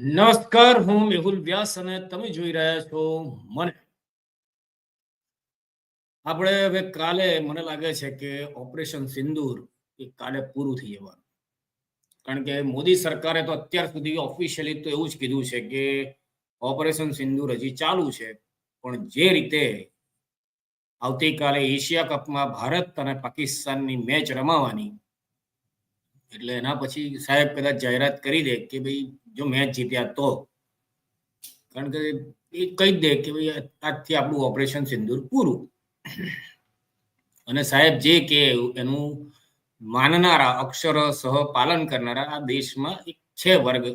નમસ્કાર, હું મેહુલ વ્યાસ અને તમે જોઈ રહ્યા છો મને. આપણે હવે કાલે મને લાગે છે કે ઓપરેશન સિંદૂર એ કાલે પૂરું થઈ જવાનું. કારણ કે મોદી સરકારે તો અત્યાર સુધી ઓફિશિયલી તો એવું જ કીધું છે કે ઓપરેશન સિંદૂર હજી ચાલુ છે, પણ જે રીતે આવતીકાલે એશિયા કપમાં ભારત અને પાકિસ્તાનની મેચ રમાવાની એટલે એના પછી સાહેબ કદાચ જાહેરાત કરી દે કે ભાઈ જો મેચ જીત્યા તો. કારણ કે એ કહી દે કે ભાઈ આજથી આપણું ઓપરેશન સિંદૂર પૂરું. અને સાહેબ જે કે એનું માનનારા, અક્ષર સહ પાલન કરનારા આ દેશમાં એક છે વર્ગ,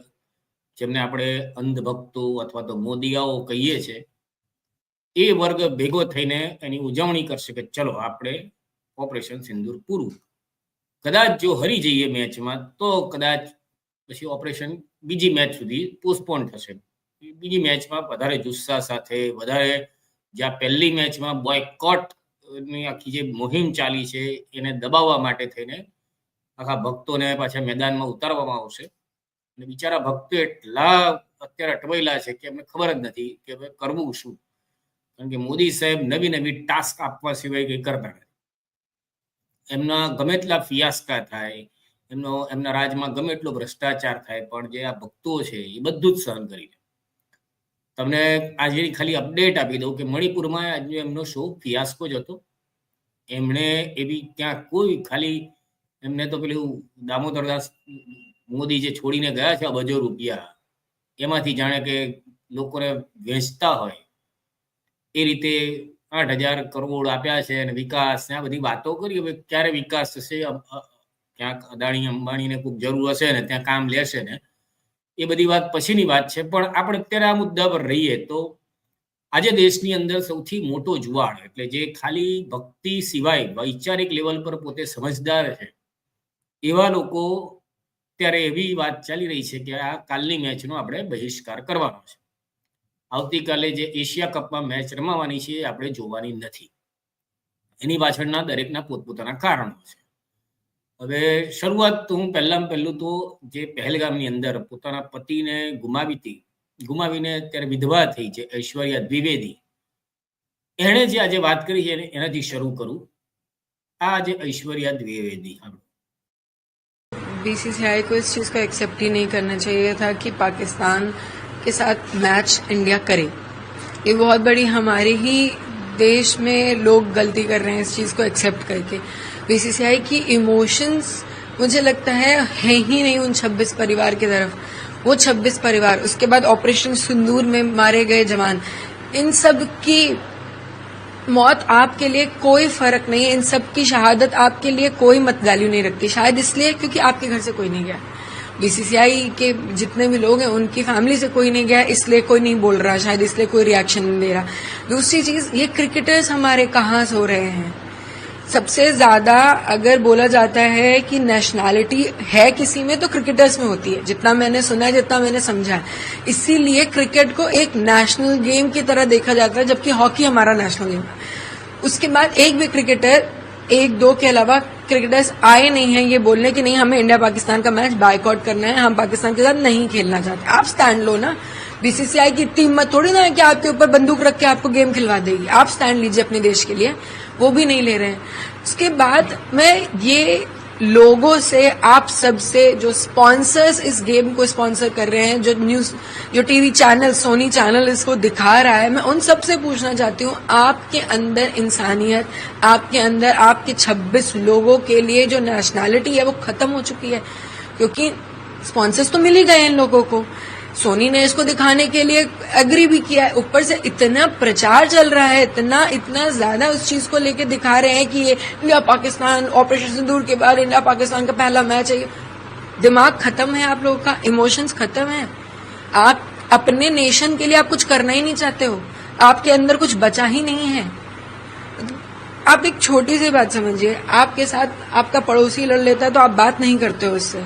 જેમને આપણે અંધભક્તો અથવા તો મોદીયાઓ કહીએ છીએ એ વર્ગ ભેગો થઈને એની ઉજવણી કરશે કે ચલો આપણે ઓપરેશન સિંદૂર પૂરું. કદાચ જો હરી જઈએ મેચમાં, તો કદાચ પછી ઓપરેશન બીજી મેચ સુધી પોસ્ટપોન થશે. બીજી મેચમાં વધારે જુસ્સા સાથે, વધારે જ્યાં પહેલી મેચમાં બોયકોટની આખી જે મુહિમ ચાલી છે, એને દબાવવા માટે થઈને આખા ભક્તોને પાછા મેદાનમાં ઉતારવામાં આવશે. અને બિચારા ભક્તો એટલા અત્યારે અટવાયેલા છે કે એમને ખબર જ નથી કે હવે કરવું શું. કારણ કે મોદી સાહેબ નવી નવી ટાસ્ક આપવા સિવાય કંઈ કરતા નથી. એમના ગમે એટલા ફિયાસ્કા થાય, એમનો, એમના રાજમાં ગમે એટલો ભ્રષ્ટાચાર થાય, પણ જે આ ભક્તો છે, એ બધું જ સહન કરી લે. તમને આજે ખાલી અપડેટ આપી દઉં કે મણિપુરમાં આજનો એમનો શો ફિયાસ્કો જ હતો. એમણે એવી ત્યાં કોઈ ખાલી, એમને તો પેલું દામોદરદાસ મોદી જે છોડીને ગયા છે અબજો રૂપિયા, એમાંથી જાણે કે લોકોને વેચતા હોય, એ રીતે આઠ હજાર કરોડ આપ્યા છે અને વિકાસ આ બધી વાતો કરી. હવે ક્યારે વિકાસ થશે? ક્યાંક અદાણી, અંબાણીને ખૂબ જરૂર હશે ને ત્યાં કામ લેશે ને? એ બધી વાત પછીની વાત છે. પણ આપણે અત્યારે આ મુદ્દા પર રહીએ તો આજે દેશની અંદર સૌથી મોટો જુવાળ એટલે જે ખાલી ભક્તિ સિવાય વૈચારિક લેવલ પર પોતે સમજદાર છે, એવા લોકો ત્યારે એવી વાત ચાલી રહી છે કે આ કાલની મેચનો આપણે બહિષ્કાર કરવાનો છે. આવતીકાલે જે એશિયા કપમાં મેચ રમાવાની છે એ આપણે જોવાની નથી એની પાછળના દરેકના પોતપોતાના કારણો છે હવે શરૂઆત તો હું પહેલામાં પહેલું તો જે પહેલગામની અંદર પોતાના પતિને ગુમાવી હતી ગુમાવીને ત્યારે વિધવા થઈ છે ઐશ્વર્યા દ્વિવેદી એણે જે આજે વાત કરી છે એનાથી શરૂ કરું આ જે ઐશ્વર્યા દ્વિવેદી बीसीसीआई को इस चीज़ को एक्सेप्ट ही नहीं करना चाहिए था कि पाकिस्तान के साथ मैच इंडिया करे। ये बहुत बड़ी हमारे ही देश में लोग गलती कर रहे हैं इस चीज़ को एक्सेप्ट करके। बीसीसीआई की इमोशंस मुझे लगता है है ही नहीं उन 26 परिवार की तरफ़। वो 26 परिवार, उसके बाद ऑपरेशन सिंदूर में मारे गए जवान। इन सब की मौत आपके लिए कोई फ़र्क नहीं है। इन सब की शहादत आपके लिए कोई मत वैल्यू नहीं रखती। शायद इसलिए, क्योंकि आपके घर से कोई नहीं गया। बीसीसीआई के जितने भी लोग हैं, उनकी फैमिली से कोई नहीं गया, इसलिए कोई नहीं बोल रहा, शायद इसलिए कोई रिएक्शन नहीं दे रहा। दूसरी चीज़, ये क्रिकेटर्स हमारे कहाँ सो रहे हैं? सबसे ज़्यादा अगर बोला जाता है कि नेशनैलिटी है किसी में तो क्रिकेटर्स में होती है। जितना मैंने सुना है, जितना मैंने समझा है। इसीलिए क्रिकेट को एक नेशनल गेम की तरह देखा जाता है, जबकि हॉकी हमारा नेशनल गेम है। उसके बाद एक भी क्रिकेटर एक दो के अलावा क्रिकेटर्स आए नहीं है ये बोलने की नहीं, हमें इंडिया पाकिस्तान का मैच बाइकआउट करना है, हम पाकिस्तान के साथ नहीं खेलना चाहते। आप स्टैंड लो ना। बीसीसीआई की इतनी हिम्मत थोड़ी ना है कि आपके ऊपर बंदूक रख के आपको गेम खिलवा देगी। आप स्टैंड लीजिए अपने देश के लिए। वो भी नहीं ले रहे हैं। उसके बाद मैं ये लोगों से, आप सबसे जो स्पॉन्सर्स इस गेम को स्पॉन्सर कर रहे हैं, जो न्यूज़ जो टीवी चैनल सोनी चैनल इसको दिखा रहा है, मैं उन सबसे पूछना चाहती हूँ, आपके अंदर इंसानियत, आपके अंदर आपके 26 लोगों के लिए जो नेशनैलिटी है, वो खत्म हो चुकी है? क्योंकि स्पॉन्सर्स तो मिल ही गए इन लोगों को। सोनी ने इसको दिखाने के लिए एग्री भी किया है। ऊपर से इतना प्रचार चल रहा है, इतना इतना ज़्यादा उस चीज़ को लेके दिखा रहे हैं कि ये इंडिया पाकिस्तान ऑपरेशन सिंदूर के बाद इंडिया पाकिस्तान का पहला मैच है। दिमाग खत्म है आप लोगों का इमोशंस खत्म है। आप अपने नेशन के लिए आप कुछ करना ही नहीं चाहते हो। आपके अंदर कुछ बचा ही नहीं है। आप एक छोटी सी बात समझिए, आपके साथ आपका पड़ोसी लड़ लेता है तो आप बात नहीं करते हो उससे।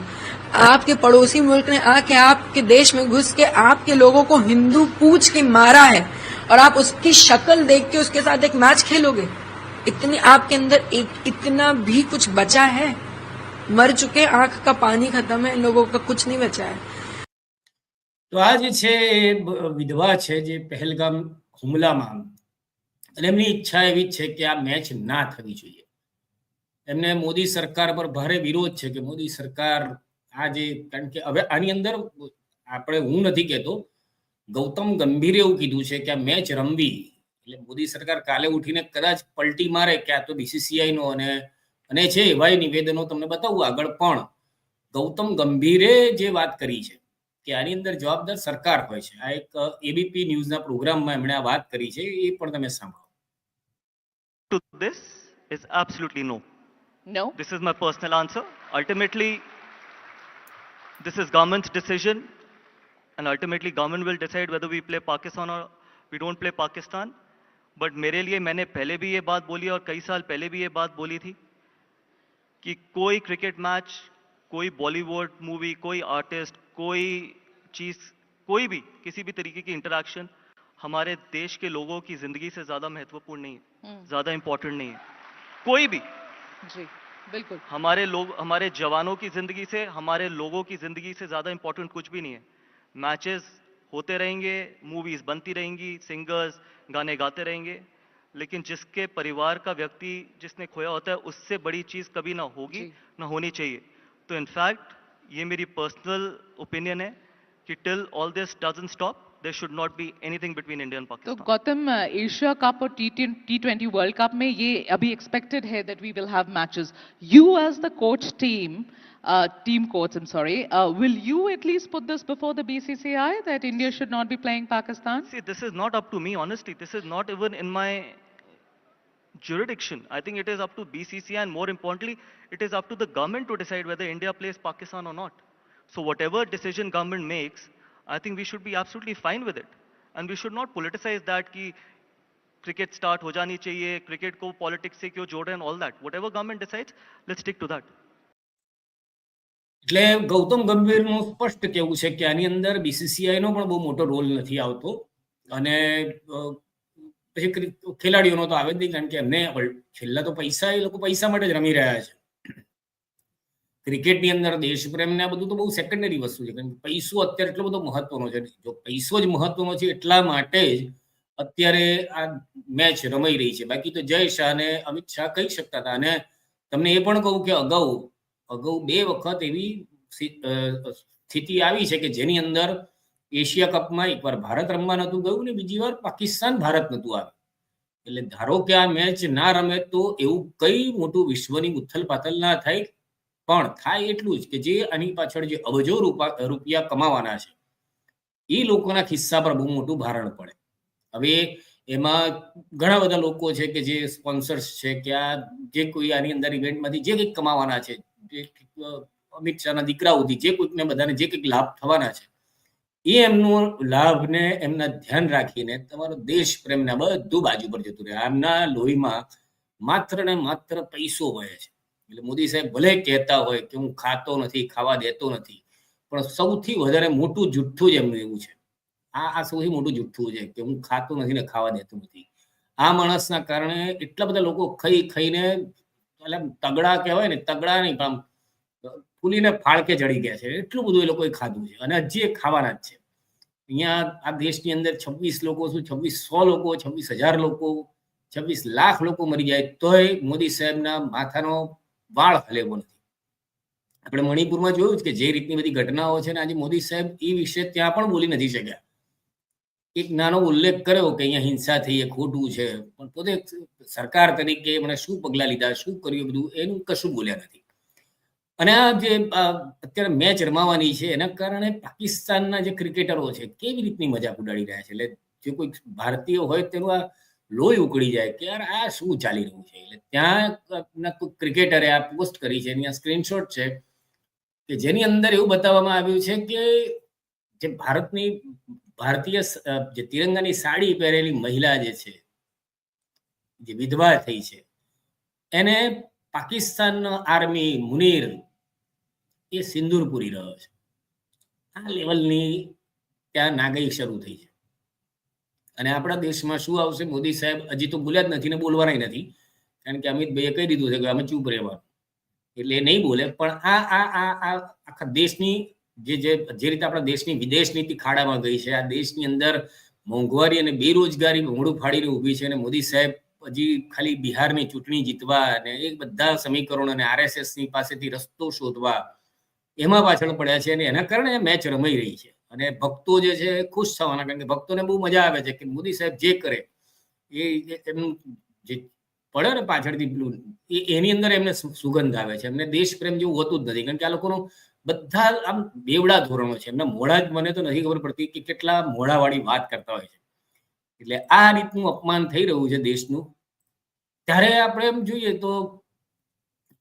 आपके पड़ोसी मुल्क ने आके आपके देश में घुस के आपके लोगों को हिंदू पूछ के मारा है और आप उसकी शक्ल देख के उसके साथ एक मैच खेलोगे इतनी आपके अंदर एक इतना भी कुछ बचा है मर चुके आंख का पानी खत्म है इन लोगों का कुछ नहीं बचा है તો આ જે છે એ બ- વિધવા છે જે પહેલગામ હુમલામાં અને એમની ઈચ્છા એવી જ છે કે આ મેચ ના થવી જોઈએ એમને મોદી સરકાર પર ભારે વિરોધ છે કે મોદી સરકાર આ જે કારણ કે હવે આની અંદર આપણે હું નથી કહેતો ગૌતમ ગંભીરે એવું કીધું છે કે આ મેચ રમવી એટલે મોદી સરકાર કાલે ઉઠીને કદાચ પલટી મારે કે આ તો બીસીસીઆઈ નો અને અને છે એવા નિવેદનો તમને બતાવું આગળ પણ ગૌતમ ગંભીરે જે વાત કરી છે કે આની અંદર જવાબદાર સરકાર હોય છે. આ એક એબીપી ન્યૂઝના પ્રોગ્રામમાં એમણે આ વાત કરી છે એ પણ તમે સાંભળો. To this is absolutely no no this is my personal answer Ultimately, this is government's decision, and ultimately government will decide whether we play Pakistan or we don't play Pakistan. But मेरे लिए मैंने पहले भी ये बात बोली और कई साल पहले भी ये बात बोली थी कि कोई क्रिकेट मैच कोई बॉलीवुड मूवी कोई आर्टिस्ट कोई चीज़ कोई भी किसी भी तरीके की इंटरेक्शन हमारे देश के लोगों की ज़िंदगी से ज़्यादा महत्वपूर्ण नहीं है हम्म, ज़्यादा इम्पोर्टेंट नहीं है। कोई भी। जी। बिल्कुल। हमारे लोग हमारे जवानों की ज़िंदगी से हमारे लोगों की ज़िंदगी से ज़्यादा इंपॉर्टेंट कुछ भी नहीं है। मैचेस होते रहेंगे मूवीज़ बनती रहेंगी सिंगर्स गाने गाते रहेंगे लेकिन जिसके परिवार का व्यक्ति जिसने खोया होता है उससे बड़ी चीज़ कभी ना होगी ना होनी चाहिए। तो इनफैक्ट ये मेरी पर्सनल ओपिनियन है कि till all this doesn't stop There should not be anything between India and तो पाकिस्तान गौतम एशिया कप और T T twenty world cup में ये अभी एक्सपेक्टेड है that we will have matches you as the coach team team coach I am sorry will you at least put this before the BCCI that India should not be playing Pakistan See, this is not up to me, honestly. This is not even in my jurisdiction. I think it is up to BCCI and more importantly, it is up to the government to decide whether India plays Pakistan or not. So whatever decision government makes, I think we should be absolutely fine with it. And we should not politicize that ki cricket start ho jani chahiye, cricket ko politics se kyo jode and all that. Whatever government decides, let's stick to that. એટલે ગૌતમ ગંભીરનું સ્પષ્ટ કહેવું છે કે આની અંદર બીસીસીઆઈનો પણ બહુ મોટો રોલ નથી આવતો અને પછી ખેલાડીઓનો તો આવે જ નહીં કારણ કે એમને છેલ્લા તો પૈસા એ લોકો પૈસા માટે જ રમી રહ્યા છે ક્રિકેટની અંદર દેશપ્રેમ ને આ બધું તો બહુ સેકન્ડરી વસ્તુ છે. કારણ કે પૈસો અત્યારે એટલો બધો મહત્વનો છે જો પૈસો જ મહત્વનો છે એટલા માટે જ અત્યારે આ મેચ રમાઈ રહી છે. બાકી તો જય શાહ અને અમિત શાહ કહી શકતા હતા. અને તમને એ પણ કહું કે અગાઉ અગાઉ બે વખત એવી સ્થિ- સ્થિતિ આવી છે કે જેની અંદર એશિયા કપમાં એકવાર ભારત રમવા નતું ગયું ને બીજી વાર પાકિસ્તાન ભારત નતું આવ્યું એટલે ધારો કે આ મેચ ના રમે તો એવું કઈ મોટું વિશ્વની ઉથલ પાથલ ના થાય પણ થાય એટલું જ કે જે આની પાછળ જે અબજો રૂપા, રૂપિયા કમાવાના છે, એ લોકોના ખિસ્સા પર બહુ મોટું ભારણ પડે. હવે એમાં ઘણા બધા લોકો છે કે જે સ્પોન્સર્સ છે કે આ જે કોઈ આની અંદર ઇવેન્ટમાંથી જે કંઈક કમાવાના છે અમિત શાહના દીકરાઓથી જે કોઈકને બધાને જે કંઈક લાભ થવાના છે, એ એમનો લાભને એમના ધ્યાન રાખીને તમારો દેશ પ્રેમને બધું બાજુ પર જતું રહે. આમના લોહીમાં માત્ર ને માત્ર પૈસો વહે છે. એટલે મોદી સાહેબ ભલે કહેતા હોય કે હું ખાતો નથી, ખાવા દેતો નથી, પણ સૌથી વધારે મોટું જુઠ્ઠું જ એમનું એવું છે. આ આ સૌથી મોટું જુઠ્ઠું છે કે હું ખાતો નથી ને ખાવા દેતો નથી. આ માણસના કારણે એટલા બધા લોકો ખાઈ, ખાઈને એટલે તગડા કહેવાય ને, તગડા નહીં પણ ફૂલીને ફાળકે ચડી ગયા છે. એટલું બધું એ લોકોએ ખાધું છે અને હજી એ ખાવાના જ છે. અહીંયા આ દેશની અંદર છવ્વીસ લોકો શું, છવ્વીસ સો લોકો, છવ્વીસ હજાર લોકો, છવ્વીસ લાખ લોકો મરી જાય તોય મોદી સાહેબના માથાનો વાળ હલેવો નથી. આપણે મણિપુરમાં જોયું કે જે રીતની બધી ઘટનાઓ છે ને આજે મોદી સાહેબ એ વિશે ત્યાં પણ બોલી નથી શક્યા. એક નાનો ઉલ્લેખ કર્યો કે અહીંયા હિંસા થઈ, એ ખોટું છે, પણ પોતે સરકાર તરીકે એમણે શું પગલાં લીધા, શું કર્યું બધું એનું કશું બોલ્યા નથી. અને આ જે અત્યારે મેચ રમાવાની છે, એના કારણે પાકિસ્તાનના જે ક્રિકેટરો છે, કેવી રીતની મજાક ઉડાડી રહ્યા છે? એટલે જે કોઈ ભારતીય હોય તેનું આ લોહી ઉકળી જાય કે યાર આ શું ચાલી રહ્યું છે? એટલે ત્યાં ક્રિકેટરે આ પોસ્ટ કરી છે, એની આ સ્ક્રીનશોટ છે, કે જેની અંદર એવું બતાવવામાં આવ્યું છે કે જે ભારતની, ભારતીય જે તિરંગાની સાડી પહેરેલી મહિલા જે છે, જે વિધવા થઈ છે, એને પાકિસ્તાન આર્મી મુનીર એ સિંદૂર પૂરી રહ્યો છે. આ લેવલની ત્યાં નાગઈ શરૂ થઈ છે. અને આપણા દેશમાં શું આવશે? મોદી સાહેબ હજી તો બોલ્યા જ નથી ને બોલવાના નથી. કારણ કે અમિતભાઈએ કહી દીધું છે કે અમે ચૂપ રહેવાનું એટલે નહીં બોલે, પણ આ આ આ આ આખા દેશની જે જે જે રીતે આપણા દેશની વિદેશ નીતિ ખાડામાં ગઈ છે, આ દેશની અંદર મોંઘવારી અને બેરોજગારી મોડું ફાડીને ઊભી છે અને મોદી સાહેબ હજી ખાલી બિહારની ચૂંટણી જીતવા અને એ બધા સમીકરણો અને આરએસએસની પાસેથી રસ્તો શોધવા એમાં પાછળ પડ્યા છે અને એના કારણે મેચ રમાઈ રહી છે. અને ભક્તો જે છે ખુશ થવાના, કારણ કે ભક્તોને બહુ મજા આવે છે કે મોદી સાહેબ જે કરે, એ એમનું જે પડે ને પાછળથી પેલું, એ એની અંદર એમને સુગંધ આવે છે. એમને દેશ પ્રેમ જેવું હોતું જ નથી. કારણ કે આ લોકોનું બધા આમ બેવડા ધોરણો છે. એમના મોઢા જ મને તો નથી ખબર પડતી કે કેટલા મોડાવાળી વાત કરતા હોય છે. એટલે આ રીતનું અપમાન થઈ રહ્યું છે દેશનું. ત્યારે આપણે એમ જોઈએ તો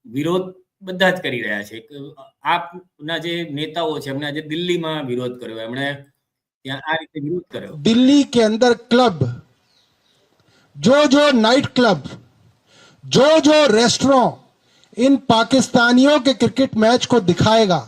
વિરોધ બધા જ કરી રહ્યા છે કે આપના જે નેતાઓ છે એમને આજે દિલ્હીમાં વિરોધ કર્યો એમણે ત્યાં આ રીતે વિરોધ કર્યો दिल्ली के अंदर क्लब जो जो नाइट क्लब जो जो रेस्टोरेंट इन पाकिस्तानियों के क्रिकेट मैच को दिखाएगा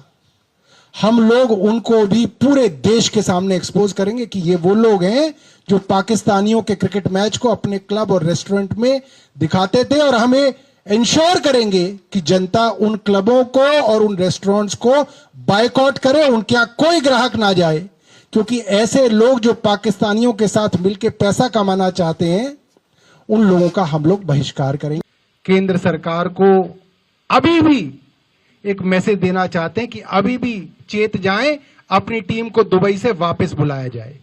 हम लोग उनको भी पूरे देश के सामने एक्सपोज करेंगे कि ये वो लोग हैं जो पाकिस्तानियों के क्रिकेट मैच को अपने क्लब और रेस्टोरेंट में दिखाते थे और हमें इंश्योर करेंगे कि जनता उन क्लबों को और उन रेस्टोरेंट्स को बायकॉट करे, उनके यहाँ कोई ग्राहक ना जाए। क्योंकि ऐसे लोग जो पाकिस्तानियों के साथ मिलकर पैसा कमाना चाहते हैं, उन लोगों का हम लोग बहिष्कार करेंगे। केंद्र सरकार को अभी भी एक मैसेज देना चाहते हैं कि अभी भी चेत जाएँ, अपनी टीम को दुबई से वापस बुलाया जाए।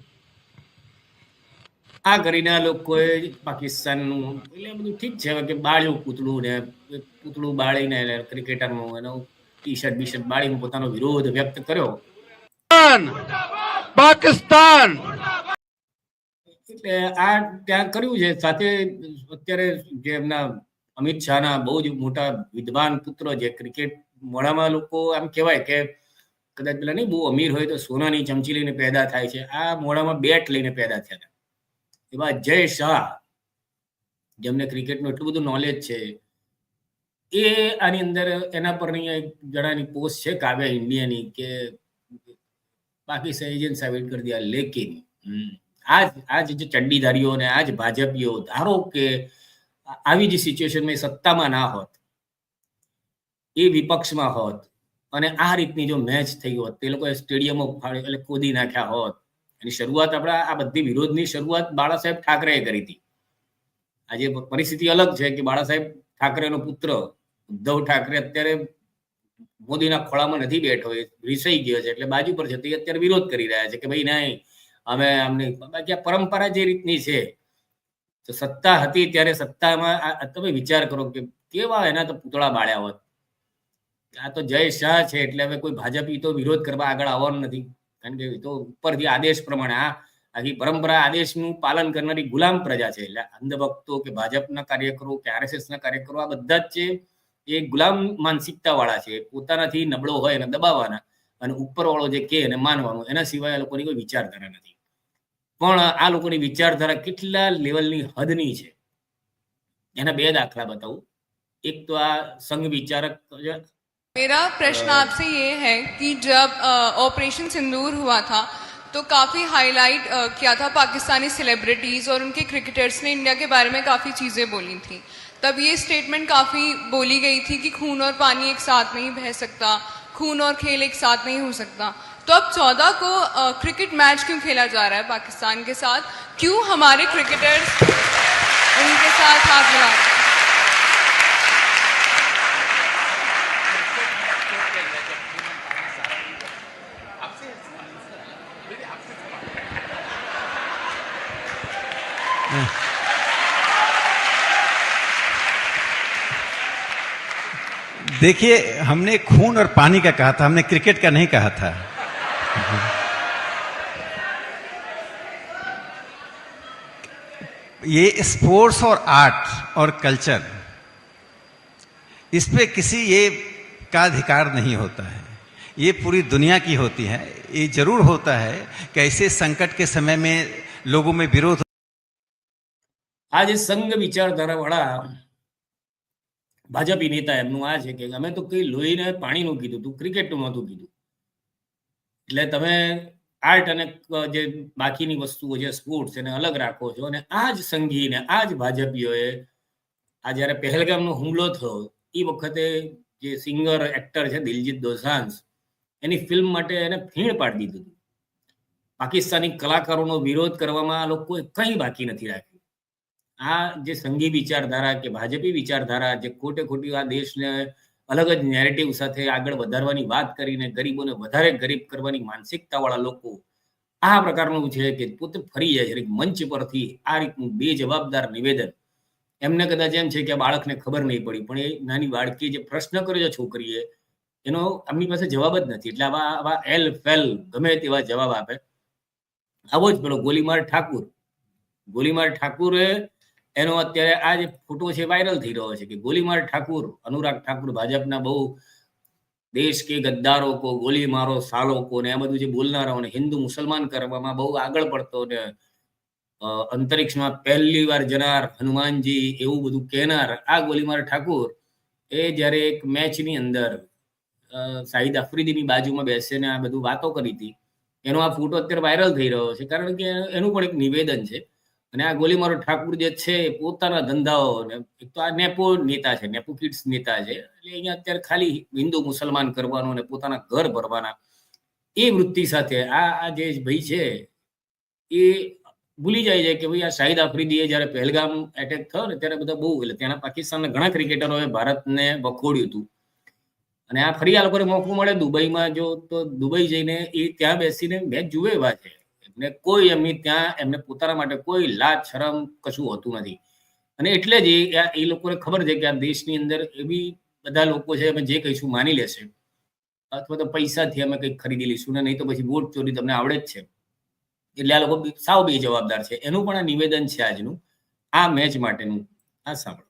આ કરીને આ લોકોએ પાકિસ્તાનનું એટલે બધું ઠીક છે. કે બાળ્યું પૂતળું ને પૂતળું બાળીને ક્રિકેટરનું એનો ટી શર્ટ બી શર્ટ બાળીને પોતાનો વિરોધ વ્યક્ત કર્યો. પાકિસ્તાન! એટલે આ ત્યાં કર્યું છે. સાથે અત્યારે જે એમના અમિત શાહ ના બહુ જ મોટા વિદ્વાન પુત્ર જે ક્રિકેટ મોડામાં લોકો આમ કહેવાય કે કદાચ પેલા નહીં બહુ અમીર હોય તો સોનાની ચમચી લઈને પેદા થાય છે. આ મોડામાં બેટ લઈને પેદા થયા હતા. એવા જય શાહ, જેમને ક્રિકેટનું એટલું બધું નોલેજ છે, એ આની અંદર એના પરની એક જણાની પોસ્ટ છે કાવ્યા ઇન્ડિયાની કે બાકી સહેજન સાબિત કરી દીધા લેકિન આજ આજ જે ચંડીધારીઓ ને આજ ભાજપીઓ, ધારો કે આવી જ સિચ્યુએશનમાં સત્તામાં ના હોત, એ વિપક્ષમાં હોત, અને આ રીતની જો મેચ થઈ હોત, તે લોકોએ સ્ટેડિયમો એટલે કૂદી નાખ્યા હોત એની શરૂઆત આપણા આ બધી વિરોધની શરૂઆત બાળા સાહેબ ઠાકરેએ કરી હતી. આજે પરિસ્થિતિ અલગ છે કે બાળા સાહેબ ઠાકરેનો પુત્ર, ઉદ્ધવ ઠાકરે અત્યારે મોદીના ખોળામાં નથી બેઠો, એ રિસાઈ ગયો છે, એટલે બાજુ પર છે, તે અત્યારે વિરોધ કરી રહ્યા છે કે ભાઈ નહીં, અમે અમને બાકી આ પરંપરા જે રીતની છે, તો સત્તા હતી ત્યારે સત્તામાં તમે વિચાર કરો કે કેવા એના તો પૂતળા બાળ્યા હોત. આ તો જય શાહ છે, એટલે હવે કોઈ ભાજપી તો વિરોધ કરવા આગળ આવવાનું નથી. કારણ તો ઉપરથી આદેશ પ્રમાણે આ આખી પરંપરા આદેશનું પાલન કરનારી ગુલામ પ્રજા છે. એટલે અંધભક્તો કે ભાજપના કાર્યકરો કે આરએસએસના કાર્યકરો આ બધા જ છે એ ગુલામ માનસિકતા વાળા છે. પોતાનાથી નબળો હોય એને દબાવવાના અને ઉપરવાળો જે કે એને માનવાનું, એના સિવાય આ લોકોની કોઈ વિચારધારા નથી. પણ આ લોકોની વિચારધારા કેટલા લેવલની હદની છે? એના બે દાખલા બતાવું. એક તો આ સંઘ વિચારક मेरा प्रश्न आपसे ये है कि जब ऑपरेशन सिंदूर हुआ था तो काफ़ी हाईलाइट किया था पाकिस्तानी सेलिब्रिटीज़ और उनके क्रिकेटर्स ने इंडिया के बारे में काफ़ी चीज़ें बोली थी। तब ये स्टेटमेंट काफ़ी बोली गई थी कि खून और पानी एक साथ नहीं बह सकता खून और खेल एक साथ नहीं हो सकता। तो अब चौदह को अ, क्रिकेट मैच क्यों खेला जा रहा है पाकिस्तान के साथ? क्यों हमारे क्रिकेटर्स उनके साथ हाथ मिला रहे हैं? देखिए, हमने खून और पानी का कहा था, हमने क्रिकेट का नहीं कहा था। ये स्पोर्ट्स और आर्ट और कल्चर इस पे किसी ये का अधिकार नहीं होता है। ये पूरी दुनिया की होती है। ये ज़रूर होता है कैसे संकट के समय में लोगों में विरोध आज संघ विचारधारा वाला ભાજપી નેતા એમનું આ છે કે અમે તો કઈ લોહીને પાણીનું કીધું તું, ક્રિકેટનું નહોતું કીધું. એટલે તમે આર્ટ અને જે બાકીની વસ્તુઓ જે સ્પોર્ટ્સ એને અલગ રાખો છો અને આ જ સંઘીને, આ જ ભાજપીઓએ આ જ્યારે પહેલગામનો હુમલો થયો, એ વખતે જે સિંગર, એક્ટર છે દિલજીત દોસાંસ એની ફિલ્મ માટે એને ફીણ પાડી દીધું પાકિસ્તાની કલાકારોનો વિરોધ કરવામાં આ લોકોએ કંઈ બાકી નથી રાખ્યું. આ જે સંઘી વિચારધારા કે ભાજપી વિચારધારા જે ખોટે ખોટી આ દેશને અલગ જ નેરેટિવ સાથે આગળ વધારવાની વાત કરીને ગરીબોને વધારે ગરીબ કરવાની માનસિકતા વાળા લોકો આ પ્રકારનું છે કે પોતે ફરી જાય છે. મંચ પરથી આ રીતનું બે જવાબદાર નિવેદન. એમને કદાચ એમ છે કે આ બાળકને ખબર નહીં પડી, પણ એ નાની બાળકી જે પ્રશ્ન કર્યો છે છોકરીએ, એનો એમની પાસે જવાબ જ નથી. એટલે આવા આવા એલ ફેલ ગમે તેવા જવાબ આપે. આવો જ પેલો ગોલીમાર ઠાકુર. ગોલીમાર ઠાકુરે એનો અત્યારે આ જે ફોટો છે વાયરલ થઈ રહ્યો છે કે ગોલીમાર ઠાકુર, અનુરાગ ઠાકુર ભાજપના બહુ દેશ કે ગદ્દારો કો ગોલી મારો સાલો કો ને આ બધું જે બોલનારાઓને હિન્દુ મુસલમાન કરવામાં બહુ આગળ પડતો ને અંતરિક્ષમાં પહેલી વાર જનાર હનુમાનજી એવું બધું કહેનાર આ ગોલીમાર ઠાકુર એ જ્યારે એક મેચની અંદર શાહિદ આફ્રિદીની બાજુમાં બેસીને આ બધું વાતો કરી હતી. એનો આ ફોટો અત્યારે વાયરલ થઈ રહ્યો છે કારણ કે એનું પણ એક નિવેદન છે. અને આ ગોલીમારો ઠાકુર જે છે પોતાના ધંધાઓ એક તો આ નેપો નેતા છે, નેપો કિડ્સ નેતા છે. એટલે અહીંયા અત્યારે ખાલી હિન્દુ મુસલમાન કરવાનું અને પોતાના ઘર ભરવાના એ વૃત્તિ સાથે આ આ જે ભાઈ છે એ ભૂલી જાય છે કે ભાઈ આ શાહિદ આફ્રિદીએ જ્યારે પહેલગામ એટેક થયો ને ત્યારે બધા બહુ, એટલે ત્યાંના પાકિસ્તાનના ઘણા ક્રિકેટરોએ ભારતને વખોડ્યું હતું. અને આ ફરી આ લોકોને મોકો મળે દુબઈમાં જો તો દુબઈ જઈને એ ત્યાં બેસીને મેચ જુએ એવા છે. એમને કોઈ એમની ત્યાં એમને પોતાના માટે કોઈ લાજ શરમ કશું હોતું નથી અને એટલે જ એ આ- એ લોકોને ખબર છે કે આ દેશની અંદર એવી બધા લોકો છે અમે જે કહીશું માની લેશે અથવા તો પૈસાથી અમે કંઈક ખરીદી લઈશું ને નહીં તો પછી વોટ ચોરી તમને આવડે જ છે એટલે આ લોકો બી- સાવ બે જવાબદાર છે એનું પણ આ નિવેદન છે આજનું આ મેચ માટેનું આ સાંભળો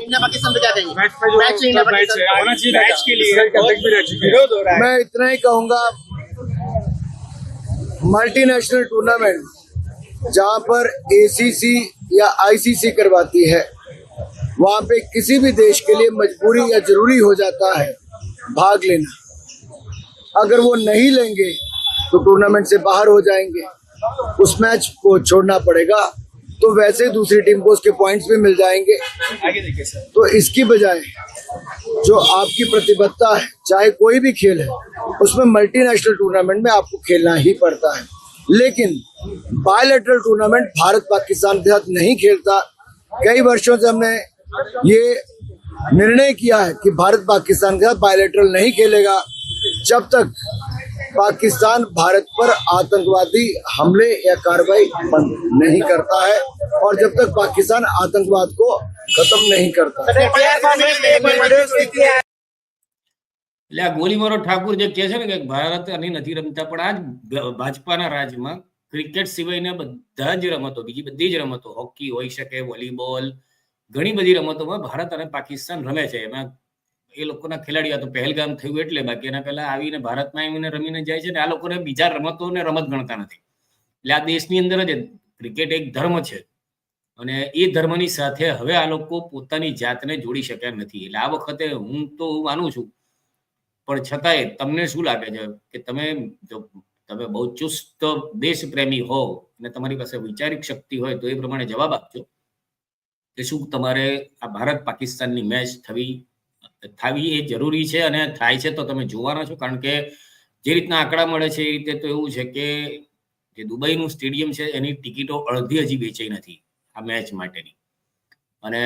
इंडिया पाकिस्तान पे क्या कहेंगे मैच इंडिया पाकिस्तान मैं इतना ही कहूंगा मल्टीनेशनल टूर्नामेंट जहाँ पर एसीसी या आईसीसी करवाती है वहाँ पे किसी भी देश के लिए मजबूरी या ज़रूरी हो जाता है भाग लेना। अगर वो नहीं लेंगे तो टूर्नामेंट से बाहर हो जाएँगे। उस मैच को छोड़ना पड़ेगा तो वैसे दूसरी टीम को उसके पॉइंट्स भी मिल जाएँगे। तो इसकी बजाय जो आपकी प्रतिबद्धता है, चाहे कोई भी खेल है, उसमें मल्टीनेशनल टूर्नामेंट में आपको खेलना ही पड़ता है। लेकिन बायोलेटरल टूर्नामेंट भारत पाकिस्तान के साथ नहीं खेलता। कई वर्षों से हमने ये निर्णय किया है कि भारत पाकिस्तान के साथ बायोलेटरल नहीं खेलेगा। जब तक पाकिस्तान भारत पर आतंकवादी हमले या कार्रवाई बंद नहीं करता है, और जब तक पाकिस्तान आतंकवाद को ખતમ નહીં કરતા. એટલે આ ગોલીમારો ઠાકુર જે કે છે ને કે ભારત આની નથી રમતા પણ આ ભાજપાના રાજમાં ક્રિકેટ સિવાયના બધા જ રમતો બીજી બધી જ રમતો હોકી હોઈ શકે વોલીબોલ ઘણી બધી રમતોમાં ભારત અને પાકિસ્તાન રમે છે. એમાં એ લોકોના ખેલાડીઓ તો પહેલગામ થયું એટલે બાકી એના પહેલા આવીને ભારતમાં આવીને રમીને જાય છે ને આ લોકોને બીજા રમતોને રમત ગણતા નથી. એટલે આ દેશની અંદર જ ક્રિકેટ એક ધર્મ છે. અને એ ધર્મની સાથે હવે આ લોકો પોતાની જાતને જોડી શક્યા નથી. એટલે આ વખતે હું તો માનું છું. પણ છતાંય તમને શું લાગે છે કે તમે તમે બહુ ચુસ્ત દેશ પ્રેમી હો અને તમારી પાસે વૈચારિક શક્તિ હોય તો એ પ્રમાણે જવાબ આપજો કે શું તમારે આ ભારત પાકિસ્તાનની મેચ થવી થવી એ જરૂરી છે અને થાય છે તો તમે જોવાના છો? કારણ કે જે રીતના આંકડા મળે છે એ રીતે તો એવું છે કે જે દુબઈનું સ્ટેડિયમ છે એની ટિકિટો અડધી હજી વેચાઈ નથી. આ મેચ માટેની. અને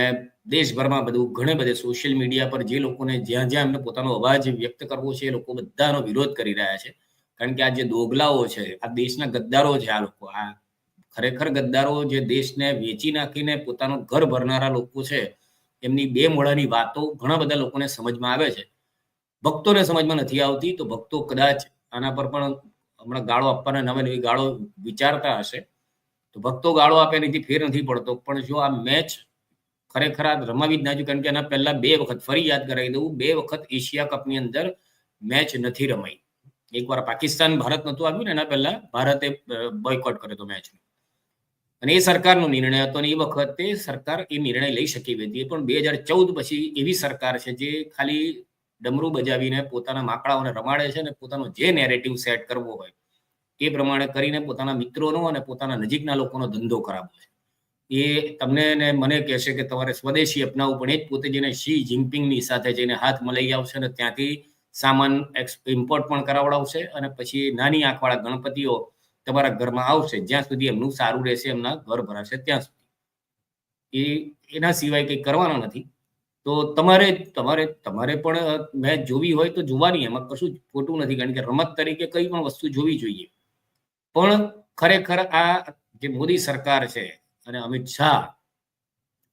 દેશભરમાં બધું, ઘણે બધે સોશિયલ મીડિયા પર જે લોકોને જ્યાં જ્યાં એમને પોતાનો અવાજ વ્યક્ત કરવો છે એ લોકો બધાનો વિરોધ કરી રહ્યા છે. કારણ કે આ જે દોગલાઓ છે, આ દેશના ગદ્દારો છે આ લોકો, આ ખરેખર ગદ્દારો જે દેશને વેચી નાખીને પોતાનું ઘર ભરનારા લોકો છે, એમની બે મોડાની વાતો ઘણા બધા લોકોને સમજમાં આવે છે. ભક્તોને સમજમાં નથી આવતી, તો ભક્તો કદાચ આના પર પણ હમણાં ગાળો આપવાના નવે નવી ગાળો વિચારતા હશે. તો ભક્તો ગાળો આપે એનાથી ફેર નથી પડતો. પણ જો આ મેચ ખરેખર આ રમાવી જ ના જોઈએ કારણ કે એના પહેલા બે વખત ફરી યાદ કરાવી દઉં. બે વખત એશિયા કપની અંદર મેચ નથી રમાઈ. એકવાર પાકિસ્તાન ભારત નતું આવ્યું ને એના પહેલા ભારતે બોયકોટ કર્યો હતો મેચ અને એ સરકારનો નિર્ણય હતો અને એ વખતે સરકાર એ નિર્ણય લઈ શકી હતી. પણ બે હજાર ચૌદ પછી એવી સરકાર છે જે ખાલી ડમરું બજાવીને પોતાના માકડાઓને રમાડે છે અને પોતાનો જે નેરેટિવ સેટ કરવો હોય એ પ્રમાણે કરીને પોતાના મિત્રોનો અને પોતાના નજીકના લોકોનો ધંધો કરાવવો એ તમને ને મને કહેશે કે તમારે સ્વદેશી અપનાવવું પણ એ જ પોતે જઈને શી જિનપિંગની સાથે જઈને હાથ મલાઈ આવશે ને ત્યાંથી સામાન ઇમ્પોર્ટ પણ કરાવડાવશે અને પછી નાની આંખવાળા ગણપતિઓ તમારા ઘરમાં આવશે, જ્યાં સુધી એમનું સારું રહેશે, એમના ઘર ભરાશે ત્યાં સુધી. એ એના સિવાય કંઈ કરવાના નથી. તો તમારે તમારે તમારે પણ મેચ જોવી હોય તો જોવાની, એમાં કશું જ ખોટું નથી. કારણ કે રમત તરીકે કઈ પણ વસ્તુ જોવી જોઈએ. પણ ખરેખર આ જે મોદી સરકાર છે અને અમિત શાહ,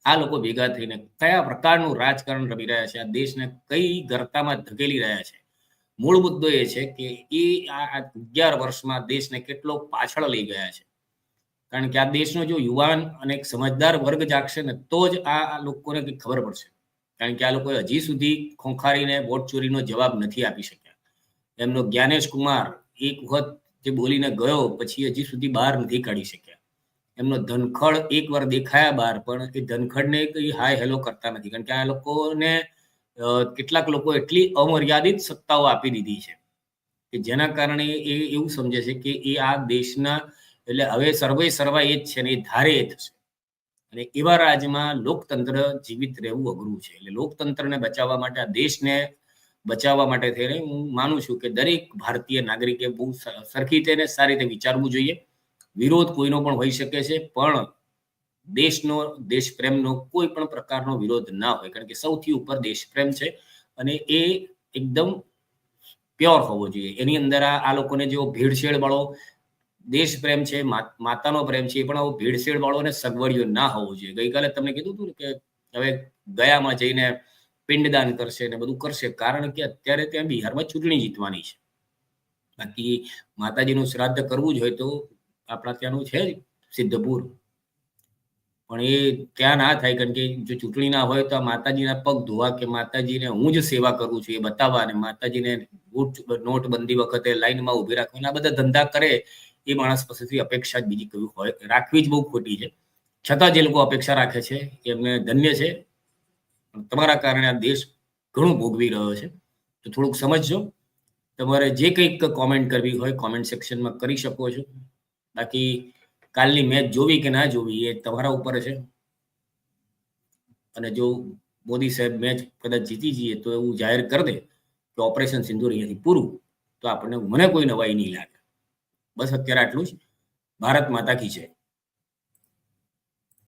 આ લોકો ભેગા થઈને કયા પ્રકારનું રાજકારણ રમી રહ્યા છે, આ દેશને કઈ ગરતામાં ધકેલી રહ્યા છે? મૂળ મુદ્દો એ છે કે એ આ અગિયાર વર્ષમાં દેશને કેટલો પાછળ લઈ ગયા છે. કારણ કે આ દેશનો જો યુવાન અને એક સમજદાર વર્ગ જાગશે ને તો જ આ લોકોને કંઈક ખબર પડશે. કારણ કે આ લોકોએ હજી સુધી ખોંખારીને, વોટ ચોરીનો જવાબ નથી આપી શક્યા. એમનો જ્ઞાનેશ કુમાર એક વખત જે બોલીને ગયો, પછી હજી સુધી બહાર નથી કાઢી શક્યા. એમનો ધનખડ એક વાર દેખાયા બહાર, પણ એ ધનખડને કઈ હાય હેલો કરતા નથી, કારણ કે આ લોકોને કેટલાક લોકો એટલી અમર્યાદિત સત્તાઓ આપી દીધી છે, કે જેના કારણે એ એવું સમજે છે કે એ આ દેશના, એટલે હવે સર્વે સર્વા એ જ છે ને, એ ધારે એ થશે. અને એવા રાજ્યમાં લોકતંત્ર જીવિત રહેવું અઘરું છે, એટલે લોકતંત્રને બચાવવા માટે આ દેશને બચાવવા માટે થઈને હું માનું છું કે દરેક ભારતીય નાગરિકે બહુ સરખી રીતે સારી રીતે વિચારવું જોઈએ. વિરોધ કોઈનો પણ હોઈ શકે છે, પણ દેશનો દેશ પ્રેમનો કોઈ પણ પ્રકારનો વિરોધ ના હોય. કારણ કે સૌથી ઉપર દેશ પ્રેમ છે અને એ એકદમ પ્યોર હોવો જોઈએ. એની અંદર આ આ લોકોને જેવો ભીડછેડ વાળો દેશ પ્રેમ છે માતાનો પ્રેમ છે, એ પણ આવો ભીડછેડ વાળો અને સગવડિયો ના હોવો જોઈએ. ગઈકાલે તમને કીધું હતું કે હવે ગયામાં જઈને પિંડદાન કરશે ને બધું કરશે. કારણ કે અત્યારે ત્યાં બિહારમાં ચૂંટણી જીતવાની છે. બાકી માતાજીનું શ્રાદ્ધ કરવું જ હોય તો આપણા ત્યાંનું છે જ સિદ્ધપુર. પણ એ ત્યાં ના થાય કારણ કે જો ચૂંટણી ના હોય તો આ માતાજીના પગ ધોવા કે માતાજીને હું જ સેવા કરું છું એ બતાવવા અને માતાજીને નોટબંધી વખતે લાઈનમાં ઊભી રાખવાના આ બધા ધંધા કરે એ માણસ પાસેથી અપેક્ષા જ બીજી કઈ હોય. રાખવી જ બહુ ખોટી છે. છતાં જે લોકો અપેક્ષા રાખે છે, એમને ધન્ય છે. તમારા કારણે આ દેશ ઘણું ભોગવી રહ્યો છે. તો થોડુંક સમજજો. તમારે જે કંઈક કોમેન્ટ કરવી હોય કોમેન્ટ સેક્શનમાં કરી શકો છો. બાકી કાલની મેચ જોવી કે ના જોવી એ તમારા ઉપર છે અને જો મોદી સાહેબ મેચ કદાચ જીતી જઈએ તો એવું જાહેર કરી દે કે ઓપરેશન સિંદૂર અહીંયાથી પૂરું. તો આપણને મને કોઈ નવાઈ નહીં લાગે. બસ અત્યારે આટલું જ. ભારત માતા કી છે